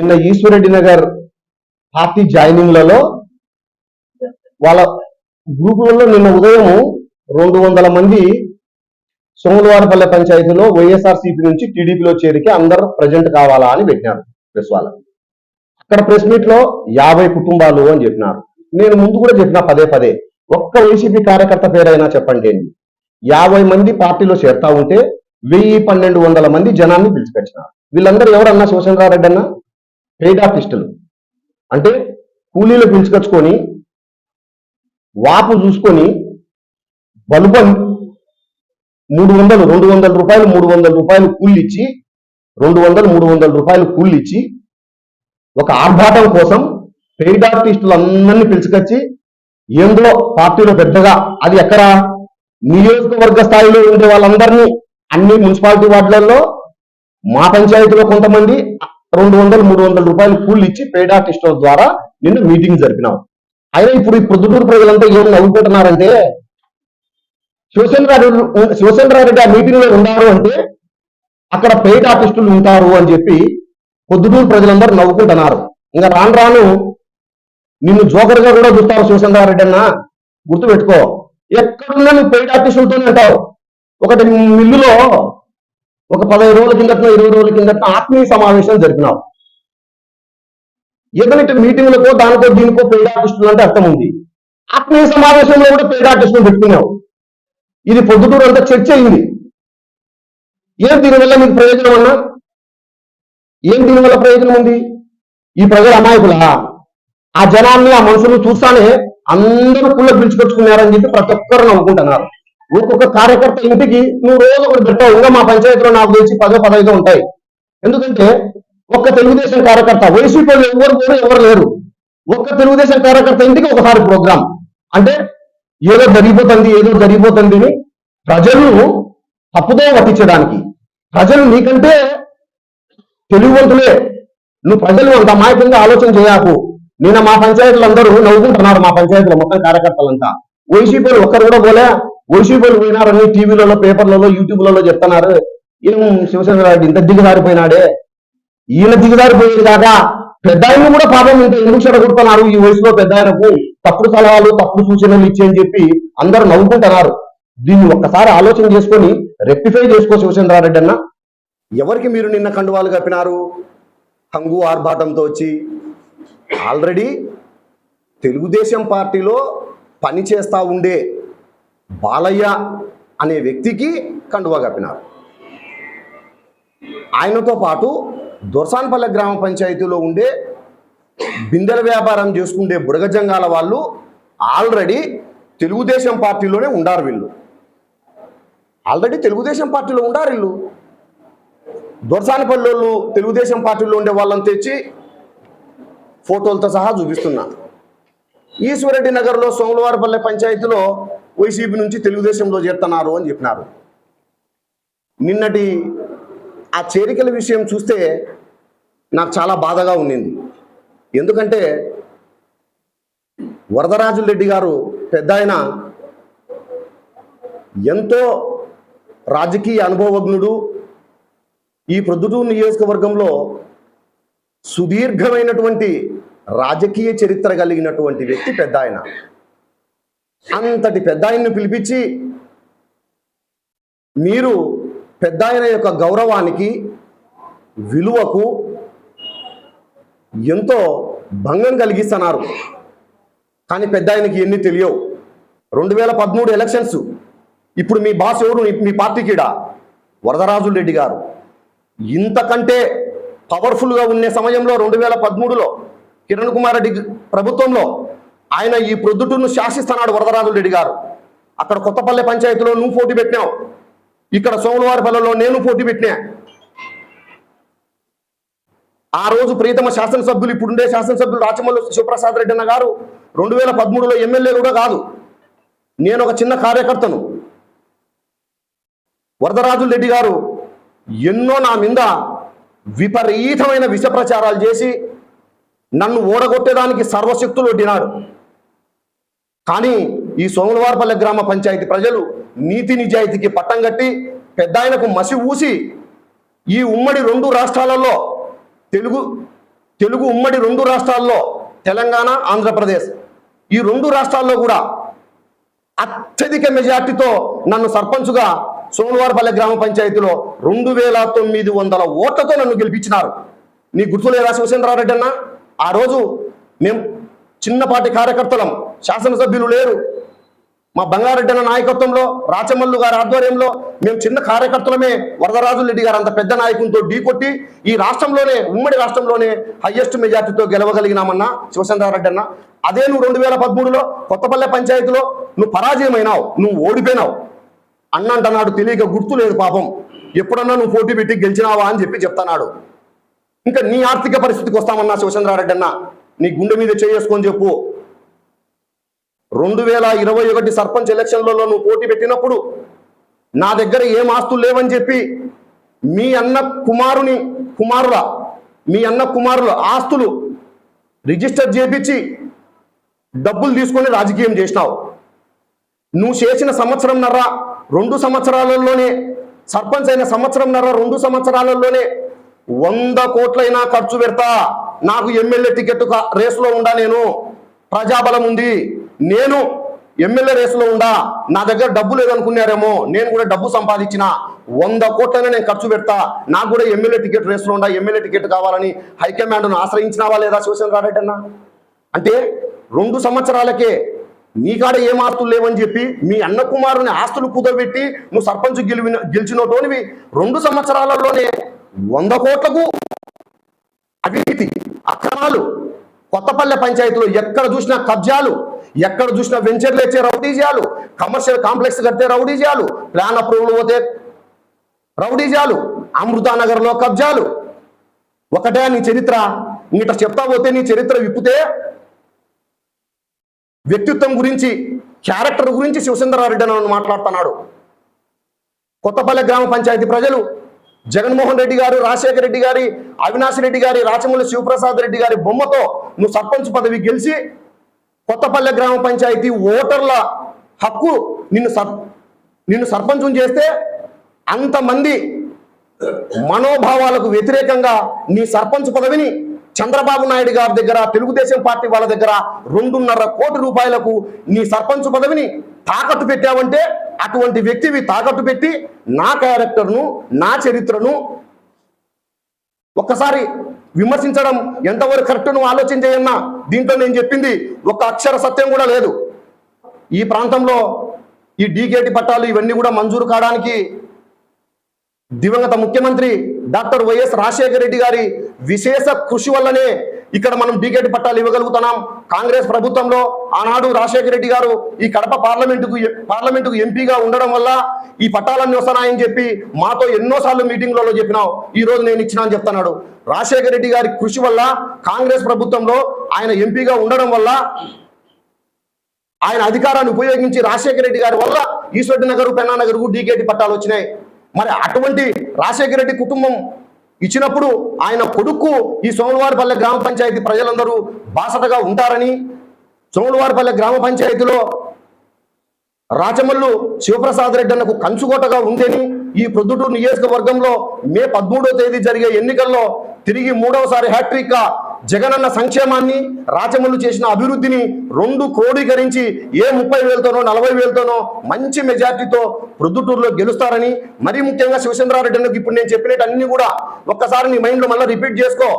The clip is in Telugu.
నిన్న ఈశ్వరెడ్డి నగర్ పార్టీ జాయినింగ్లలో వాళ్ళ గ్రూపులలో నిన్న ఉదయం రెండు వందల మంది సోమవారపల్లె పంచాయతీలో వైఎస్ఆర్సీపీ నుంచి టీడీపీలో చేరికి అందరూ ప్రజెంట్ కావాలా అని పెట్టినారు ప్రెస్ వాళ్ళ అక్కడ ప్రెస్ మీట్లో యాభై కుటుంబాలు అని చెప్పినారు. నేను ముందు కూడా చెప్పిన పదే పదే ఒక్క వైసీపీ కార్యకర్త పేరైనా చెప్పండి ఏంటి యాభై మంది పార్టీలో చేరుతా ఉంటే వెయ్యి పన్నెండు వందల మంది జనాన్ని పిలిచిపెట్టినారు. వీళ్ళందరూ ఎవరన్నా శివచంద్రారెడ్డి అన్నా పేడ్ ఆర్టిస్టులు అంటే కూలీలు పిలుచుకొచ్చుకొని వాపు చూసుకొని బలుబం మూడు వందలు రెండు వందల రూపాయలు మూడు వందల రూపాయలు కూలి ఇచ్చి రెండు వందలు మూడు వందల రూపాయలు కూలి ఇచ్చి ఒక ఆర్భాటం కోసం పెయిడ్ ఆర్టిస్టులు అందరినీ పిలుచుకొచ్చి ఏందో పార్టీలో పెద్దగా అది ఎక్కడ? నియోజకవర్గ స్థాయిలో ఉండే వాళ్ళందరినీ అన్ని మున్సిపాలిటీ వార్డులలో మా పంచాయతీలో కొంతమంది రెండు వందలు మూడు వందల రూపాయలు కూలి ఇచ్చి పేడ్ ఆర్టిస్టుల ద్వారా నిన్ను మీటింగ్ జరిపినాం. అయినా ఇప్పుడు ఈ ప్రొద్దుటూరు ప్రజలంతా ఏం నవ్వుకుంటున్నారంటే శివచంద్రారెడ్డి శివచంద్రారెడ్డి ఆ మీటింగ్లో ఉన్నారు అంటే అక్కడ పెయిడ్ ఆర్టిస్టులు ఉంటారు అని చెప్పి పొద్దుటూరు ప్రజలందరూ నవ్వుకుంటున్నారు. ఇంకా రాను రాను నిన్ను జోకర్గా కూడా చూస్తారు శివచంద్రారెడ్డి అన్న. గుర్తుపెట్టుకో ఎక్కడున్నా నువ్వు పెయిడ్ ఆర్టిస్టులతోనే ఉంటావు ఒకటి మిల్లులో ఒక పదహైదు రోజుల కిందట ఇరవై రోజుల కిందట ఆత్మీయ సమావేశం జరిపినావు ఏదైతే మీటింగ్లకో దానికో దీనికో పెయిడ్ ఆర్టిస్టులు అంటే అర్థం ఉంది. ఆత్మీయ సమావేశంలో కూడా పెయిడ్ ఆర్టిస్టులు పెట్టుకున్నావు ఇది పొద్దుటూరు అంతా చర్చ అయింది. ఏం దీనివల్ల మీకు ప్రయోజనం అన్నా? ఏం దీనివల్ల ప్రయోజనం ఉంది? ఈ ప్రజలు అమాయకులా? ఆ జనాన్ని ఆ మనుషులు చూస్తానే అందరూ కుళ్ళ పిలుచుకొచ్చుకున్నారని చెప్పి ప్రతి ఒక్కరు నవ్వుకుంటున్నారు ఒక్కొక్క కార్యకర్త ఇంటికి నువ్వు రోజు ఒకటి పెట్టావు ఇంకా మా పంచాయతీలో నాకు తెలిసి పదో పదహైదు ఉంటాయి. ఎందుకంటే ఒక్క తెలుగుదేశం కార్యకర్త వైసీపీ ఎవరు కూడా ఎవరు లేరు. ఒక్క తెలుగుదేశం కార్యకర్త ఇంటికి ఒకసారి ప్రోగ్రాం. అంటే ఏదో జరిగిపోతుంది ఏదో జరిగిపోతుంది అని ప్రజలను తప్పుదో పట్టించడానికి. ప్రజలు నీకంటే తెలివివంతులే. నువ్వు ప్రజలు అంత అమాయకంగా ఆలోచన చేయకు. నిన్న మా పంచాయతీలు అందరూ నవ్వుకుంటున్నారు మా పంచాయతీలో మొత్తం కార్యకర్తలంతా. వైసీపీలు ఒక్కరు కూడా పోలే. వైసీపీలు పోయినారని టీవీలలో పేపర్లలో యూట్యూబ్లలో చెప్తున్నారు. ఏం శివచంద్రారెడ్డి ఇంత దిగజారిపోయినాడే. ఈయన దిగజారిపోయేది కాక పెద్ద ఆయన కూడా పాపం ఇంత ఎందుకు చెడగొడుతున్నారు ఈ వయసులో పెద్ద ఆయనకు? తప్పుడు సలహాలు తప్పుడు సూచనలు ఇచ్చి అని చెప్పి అందరూ నవ్వుకుంటున్నారు. దీన్ని ఒక్కసారి ఆలోచన చేసుకొని రెక్టిఫై చేసుకో శివచంద్రారెడ్డి అన్న ఎవరికి మీరు నిన్న కండువాలు కప్పినారు? హంగు ఆర్భాటంతో వచ్చి. ఆల్రెడీ తెలుగుదేశం పార్టీలో పని చేస్తూ ఉండే బాలయ్య అనే వ్యక్తికి కండువా కప్పినారు. ఆయనతో పాటు దొర్సాన్పల్లె గ్రామ పంచాయతీలో ఉండే బిందెల వ్యాపారం చేసుకుండే బుడగజంగాల వాళ్ళు ఆల్రెడీ తెలుగుదేశం పార్టీలోనే ఉండారు వీళ్ళు. ఆల్రెడీ తెలుగుదేశం పార్టీలో ఉండారు వీళ్ళు. దొరసానపల్లి తెలుగుదేశం పార్టీలో ఉండే వాళ్ళని తెచ్చి ఫోటోలతో సహా చూపిస్తున్నా. ఈశ్వరెడ్డి నగర్లో సోమవారపల్లె పంచాయతీలో వైసీపీ నుంచి తెలుగుదేశంలో చేస్తున్నారు అని చెప్పినారు. నిన్నటి ఆ చేరికల విషయం చూస్తే నాకు చాలా బాధగా ఉండింది ఎందుకంటే వరదరాజుల రెడ్డి గారు పెద్ద ఆయన ఎంతో రాజకీయ అనుభవజ్ఞుడు. ఈ ప్రొద్దుటూరు నియోజకవర్గంలో సుదీర్ఘమైనటువంటి రాజకీయ చరిత్ర కలిగినటువంటి వ్యక్తి పెద్ద ఆయన. అంతటి పెద్ద ఆయన్ని పిలిపించి మీరు పెద్ద ఆయన యొక్క గౌరవానికి విలువకు ఎంతో భంగం కలిగిస్తున్నారు. కానీ పెద్ద ఆయనకి ఎన్ని తెలియవు. రెండు వేల పదమూడు ఎలక్షన్స్. ఇప్పుడు మీ బాస్ ఎవరు? మీ- మీ పార్టీకిడా వరదరాజుల రెడ్డి గారు. ఇంతకంటే పవర్ఫుల్గా ఉండే సమయంలో రెండు వేల పదమూడులో కిరణ్ కుమార్ రెడ్డి ప్రభుత్వంలో ఆయన ఈ ప్రొద్దుటూరును శాసిస్తున్నాడు వరదరాజుల రెడ్డి గారు. అక్కడ కొత్తపల్లె పంచాయతీలో నువ్వు పోటీ పెట్టినావు. ఇక్కడ సోమవారిపల్లెలో నేను పోటీ పెట్టినా. ఆ రోజు ప్రియతమ శాసనసభ్యులు ఇప్పుడుండే శాసనసభ్యులు రాచమల్లు శివప్రసాద్ రెడ్డి అన్న గారు రెండు వేల పదమూడులో ఎమ్మెల్యే కూడా కాదు. నేను ఒక చిన్న కార్యకర్తను. వరదరాజుల రెడ్డి గారు ఎన్నో నా మీద విపరీతమైన విష ప్రచారాలు చేసి నన్ను ఓడగొట్టేదానికి సర్వశక్తులు వడ్డినాడు కానీ ఈ సోమలవారపల్లె గ్రామ పంచాయతీ ప్రజలు నీతి నిజాయితీకి పట్టం కట్టి పెద్ద ఆయనకు మసి ఊసి ఈ ఉమ్మడి రెండు రాష్ట్రాలలో తెలుగు తెలుగు ఉమ్మడి రెండు రాష్ట్రాల్లో తెలంగాణ ఆంధ్రప్రదేశ్ ఈ రెండు రాష్ట్రాల్లో కూడా అత్యధిక మెజార్టీతో నన్ను సర్పంచ్గా సోమవారపల్లె గ్రామ పంచాయతీలో రెండు వేల తొమ్మిది వందల ఓట్లతో నన్ను గెలిపించినారు. నీ గుర్తులేదా శివసేంద్రారెడ్డి అన్న? ఆ రోజు మేము చిన్నపాటి కార్యకర్తలం. శాసనసభ్యులు లేరు. మా బంగారెడ్డి అన్న నాయకత్వంలో రాచమల్లు గారి ఆధ్వర్యంలో మేము చిన్న కార్యకర్తలమే వరదరాజు రెడ్డి గారు అంత పెద్ద నాయకునితో ఢీకొట్టి ఈ రాష్ట్రంలోనే ఉమ్మడి రాష్ట్రంలోనే హయ్యెస్ట్ మెజార్టీతో గెలవగలిగినామన్నా శివచంద్రారెడ్డి అన్న. అదే నువ్వు రెండు వేల పదమూడులో కొత్తపల్లె పంచాయతీలో నువ్వు పరాజయమైనావు నువ్వు ఓడిపోయినావు. అన్నంటన్నాడు తెలియక గుర్తు లేదు పాపం. ఎప్పుడన్నా నువ్వు పోటీ పెట్టి గెలిచినావా అని చెప్పి చెప్తున్నాడు. ఇంకా నీ ఆర్థిక పరిస్థితికి వస్తామన్నా శివచంద్రారెడ్డి అన్న. నీ గుండె మీద చేసుకొని చెప్పు. రెండు వేల ఇరవై ఒకటి సర్పంచ్ ఎలక్షన్లలో నువ్వు పోటీ పెట్టినప్పుడు నా దగ్గర ఏం ఆస్తులు లేవని చెప్పి మీ అన్న కుమారుని కుమారుల మీ అన్న కుమారుల ఆస్తులు రిజిస్టర్ చేపించి డబ్బులు తీసుకొని రాజకీయం చేసినావు. నువ్వు చేసిన సంవత్సరంన్నర రెండు సంవత్సరాలలోనే సర్పంచ్ అయిన సంవత్సరంన్నర రెండు సంవత్సరాలలోనే వంద కోట్లైనా ఖర్చు పెడతా. నాకు ఎమ్మెల్యే టికెట్ కా- రేసులో ఉండా నేను? ప్రజాబలం ఉంది. నేను ఎమ్మెల్యే రేసులో ఉండా? నా దగ్గర డబ్బు లేదనుకున్నారేమో? నేను కూడా డబ్బు సంపాదించిన వంద కోట్లనే నేను ఖర్చు పెడతా. నాకు కూడా ఎమ్మెల్యే టికెట్ రేసులో ఉండా ఎమ్మెల్యే టికెట్ కావాలని హైకమాండ్ను ఆశ్రయించినావా లేదా శివచంద్రారెడ్డి అన్న? అంటే రెండు సంవత్సరాలకే నీకాడ ఏం ఆస్తులు లేవని చెప్పి మీ అన్న కుమారుని ఆస్తులు కుదబెట్టి నువ్వు సర్పంచ్ గెలివిన గెలిచినటోనివి రెండు సంవత్సరాలలోనే వంద కోట్లకు అవినీతి. అక్రమాలు. కొత్తపల్లె పంచాయతీలో ఎక్కడ చూసినా కబ్జాలు ఎక్కడ చూసినా వెంచర్లు ఇచ్చే రౌడీజాలు కమర్షియల్ కాంప్లెక్స్ కడితే రౌడీజాలు ప్లాన్ అప్రూవల్ పోతే రౌడీజాలు అమృతానగర్లో కబ్జాలు. ఒకటే నీ చరిత్ర ఇంగిట చెప్తా పోతే నీ చరిత్ర విప్పితే వ్యక్తిత్వం గురించి క్యారెక్టర్ గురించి శివసుందరారెడ్డి అని మాట్లాడుతున్నాడు. కొత్తపల్లె గ్రామ పంచాయతీ ప్రజలు జగన్మోహన్ రెడ్డి గారు రాజశేఖర రెడ్డి గారి అవినాష్ రెడ్డి గారి రాచమూల శివప్రసాద్ రెడ్డి గారి బొమ్మతో నువ్వు సర్పంచ్ పదవి గెలిచి కొత్తపల్లె గ్రామ పంచాయతీ ఓటర్ల హక్కు నిన్ను సర్ నిన్ను సర్పంచం చేస్తే అంతమంది మనోభావాలకు వ్యతిరేకంగా నీ సర్పంచ్ పదవిని చంద్రబాబు నాయుడు గారి దగ్గర తెలుగుదేశం పార్టీ వాళ్ళ దగ్గర రెండున్నర కోటి రూపాయలకు నీ సర్పంచ్ పదవిని తాకట్టు పెట్టావంటే అటువంటి వ్యక్తివి తాకట్టు పెట్టి నా క్యారెక్టర్ను నా చరిత్రను ఒక్కసారి విమర్శించడం ఎంతవరకు కరెక్ట్ నువ్వు ఆలోచన చేయన్నా? దీంట్లో నేను చెప్పింది ఒక అక్షర సత్యం కూడా లేదు. ఈ ప్రాంతంలో ఈ డీకేటి పట్టాలు ఇవన్నీ కూడా మంజూరు కావడానికి దివంగత ముఖ్యమంత్రి డాక్టర్ వైఎస్ రాజశేఖర రెడ్డి గారి విశేష కృషి వల్లనే ఇక్కడ మనం డీకేటి పట్టాలు ఇవ్వగలుగుతున్నాం. కాంగ్రెస్ ప్రభుత్వంలో ఆనాడు రాజశేఖర రెడ్డి గారు ఈ కడప పార్లమెంటుకు పార్లమెంటుకు ఎంపీగా ఉండడం వల్ల ఈ పట్టాలన్నీ వస్తున్నాయని చెప్పి మాతో ఎన్నోసార్లు మీటింగ్లలో చెప్పినావు. ఈ రోజు నేను ఇచ్చినా అని చెప్తున్నాడు. రాజశేఖర రెడ్డి గారి కృషి వల్ల కాంగ్రెస్ ప్రభుత్వంలో ఆయన ఎంపీగా ఉండడం వల్ల ఆయన అధికారాన్ని ఉపయోగించి రాజశేఖర రెడ్డి గారి వల్ల ఈశ్వరెడ్డి నగర్ పెన్నా నగర్ డీకేటి పట్టాలు వచ్చినాయి. మరి అటువంటి రాజశేఖర రెడ్డి కుటుంబం ఇచ్చినప్పుడు ఆయన కొడుకు ఈ సోమవారిపల్లె గ్రామ పంచాయతీ ప్రజలందరూ బాసటగా ఉంటారని సోమవారిపల్లె గ్రామ పంచాయతీలో రాచమల్లు శివప్రసాద్ రెడ్డి అన్నకు కంచుకోటగా ఉందని ఈ ప్రొద్దుటూరు నియోజకవర్గంలో మే పదమూడవ తేదీ జరిగే ఎన్నికల్లో తిరిగి మూడవసారి హ్యాట్రిక్గా జగనన్న సంక్షేమాన్ని రాచమల్లు చేసిన అభివృద్ధిని రెండు క్రోడీకరించి ఏ ముప్పై వేలతోనో నలభై వేలతోనో మంచి మెజార్టీతో ప్రొద్దుటూరులో గెలుస్తారని మరీ ముఖ్యంగా శివచంద్రారెడ్డి అన్నకు ఇప్పుడు నేను చెప్పినట్టు అన్ని కూడా ఒక్కసారి నీ మైండ్లో మళ్ళీ రిపీట్ చేసుకో.